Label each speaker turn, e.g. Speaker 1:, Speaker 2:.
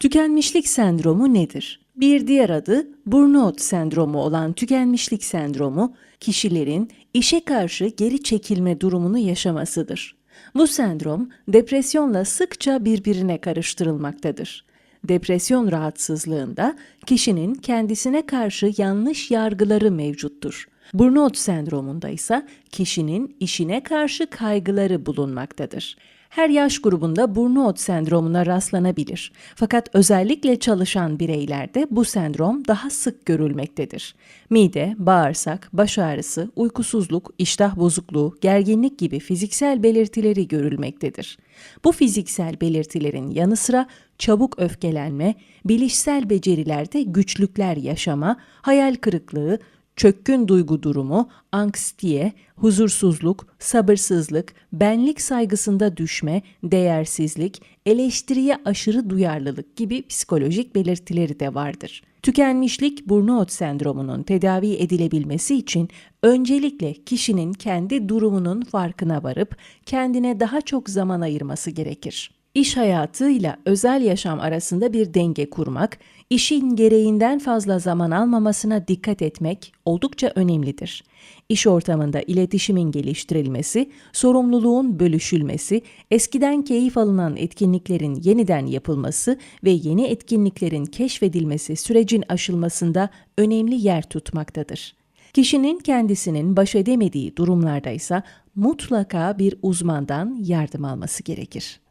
Speaker 1: Tükenmişlik sendromu nedir? Bir diğer adı burnout sendromu olan tükenmişlik sendromu, kişilerin işe karşı geri çekilme durumunu yaşamasıdır. Bu sendrom depresyonla sıkça birbirine karıştırılmaktadır. Depresyon rahatsızlığında kişinin kendisine karşı yanlış yargıları mevcuttur. Burnout sendromunda ise kişinin işine karşı kaygıları bulunmaktadır. Her yaş grubunda burnout sendromuna rastlanabilir. Fakat özellikle çalışan bireylerde bu sendrom daha sık görülmektedir. Mide, bağırsak, baş ağrısı, uykusuzluk, iştah bozukluğu, gerginlik gibi fiziksel belirtileri görülmektedir. Bu fiziksel belirtilerin yanı sıra çabuk öfkelenme, bilişsel becerilerde güçlükler yaşama, hayal kırıklığı, çökkün duygu durumu, anksiye, huzursuzluk, sabırsızlık, benlik saygısında düşme, değersizlik, eleştiriye aşırı duyarlılık gibi psikolojik belirtileri de vardır. Tükenmişlik burnout sendromunun tedavi edilebilmesi için öncelikle kişinin kendi durumunun farkına varıp kendine daha çok zaman ayırması gerekir. İş hayatıyla özel yaşam arasında bir denge kurmak, işin gereğinden fazla zaman almamasına dikkat etmek oldukça önemlidir. İş ortamında iletişimin geliştirilmesi, sorumluluğun bölüşülmesi, eskiden keyif alınan etkinliklerin yeniden yapılması ve yeni etkinliklerin keşfedilmesi sürecin aşılmasında önemli yer tutmaktadır. Kişinin kendisinin baş edemediği durumlarda ise mutlaka bir uzmandan yardım alması gerekir.